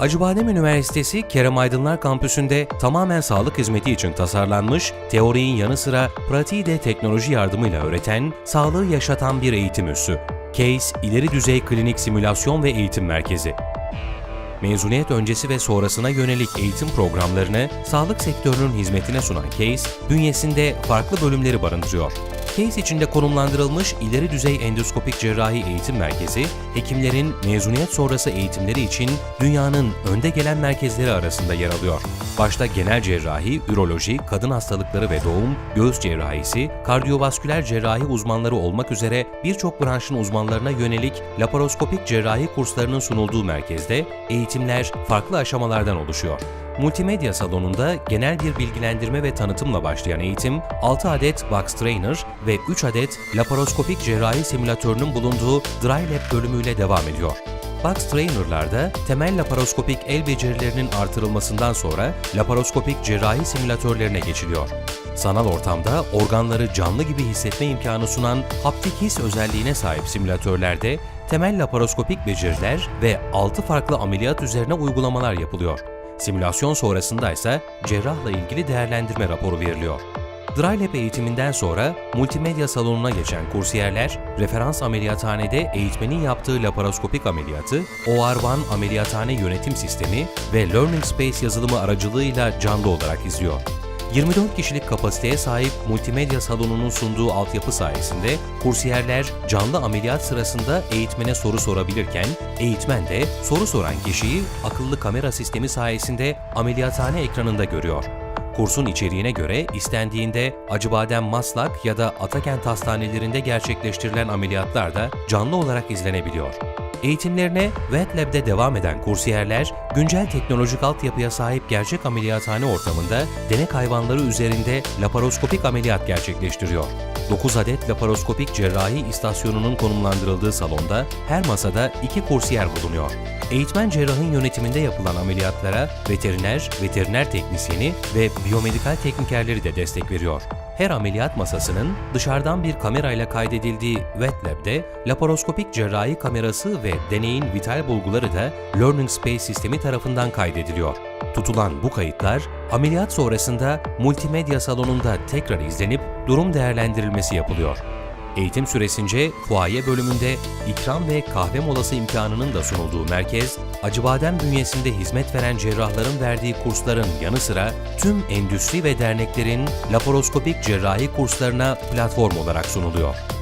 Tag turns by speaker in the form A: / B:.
A: Acıbadem Üniversitesi Kerem Aydınlar Kampüsü'nde tamamen sağlık hizmeti için tasarlanmış, teorinin yanı sıra pratiği de teknoloji yardımıyla öğreten, sağlığı yaşatan bir eğitim üssü. CASE, ileri düzey klinik simülasyon ve eğitim merkezi. Mezuniyet öncesi ve sonrasına yönelik eğitim programlarını sağlık sektörünün hizmetine sunan CASE, bünyesinde farklı bölümleri barındırıyor. CASE içinde konumlandırılmış ileri düzey endoskopik cerrahi eğitim merkezi, hekimlerin mezuniyet sonrası eğitimleri için dünyanın önde gelen merkezleri arasında yer alıyor. Başta genel cerrahi, üroloji, kadın hastalıkları ve doğum, göğüs cerrahisi, kardiyovasküler cerrahi uzmanları olmak üzere birçok branşın uzmanlarına yönelik laparoskopik cerrahi kurslarının sunulduğu merkezde eğitimler farklı aşamalardan oluşuyor. Multimedya salonunda genel bir bilgilendirme ve tanıtımla başlayan eğitim, 6 adet Box Trainer ve 3 adet laparoskopik cerrahi simülatörünün bulunduğu Dry Lab bölümüyle devam ediyor. Box Trainer'larda temel laparoskopik el becerilerinin artırılmasından sonra laparoskopik cerrahi simülatörlerine geçiliyor. Sanal ortamda organları canlı gibi hissetme imkanı sunan haptik his özelliğine sahip simülatörlerde temel laparoskopik beceriler ve 6 farklı ameliyat üzerine uygulamalar yapılıyor. Simülasyon sonrasında ise cerrahla ilgili değerlendirme raporu veriliyor. Dry Lab eğitiminden sonra multimedya salonuna geçen kursiyerler, referans ameliyathanede eğitmenin yaptığı laparoskopik ameliyatı, OR1 ameliyathane yönetim sistemi ve Learning Space yazılımı aracılığıyla canlı olarak izliyor. 24 kişilik kapasiteye sahip multimedya salonunun sunduğu altyapı sayesinde kursiyerler canlı ameliyat sırasında eğitmene soru sorabilirken, eğitmen de soru soran kişiyi akıllı kamera sistemi sayesinde ameliyathane ekranında görüyor. Kursun içeriğine göre istendiğinde Acıbadem Maslak ya da Atakent hastanelerinde gerçekleştirilen ameliyatlar da canlı olarak izlenebiliyor. Eğitimlerine Wet Lab'de devam eden kursiyerler, güncel teknolojik altyapıya sahip gerçek ameliyathane ortamında denek hayvanları üzerinde laparoskopik ameliyat gerçekleştiriyor. 9 adet laparoskopik cerrahi istasyonunun konumlandırıldığı salonda her masada iki kursiyer bulunuyor. Eğitmen cerrahın yönetiminde yapılan ameliyatlara veteriner, veteriner teknisyeni ve biyomedikal teknikerleri de destek veriyor. Her ameliyat masasının dışarıdan bir kamerayla kaydedildiği Wet Lab'de laparoskopik cerrahi kamerası deneyin vital bulguları da Learning Space sistemi tarafından kaydediliyor. Tutulan bu kayıtlar ameliyat sonrasında multimedya salonunda tekrar izlenip durum değerlendirilmesi yapılıyor. Eğitim süresince fuaye bölümünde ikram ve kahve molası imkanının da sunulduğu merkez, Acıbadem bünyesinde hizmet veren cerrahların verdiği kursların yanı sıra tüm endüstri ve derneklerin laparoskopik cerrahi kurslarına platform olarak sunuluyor.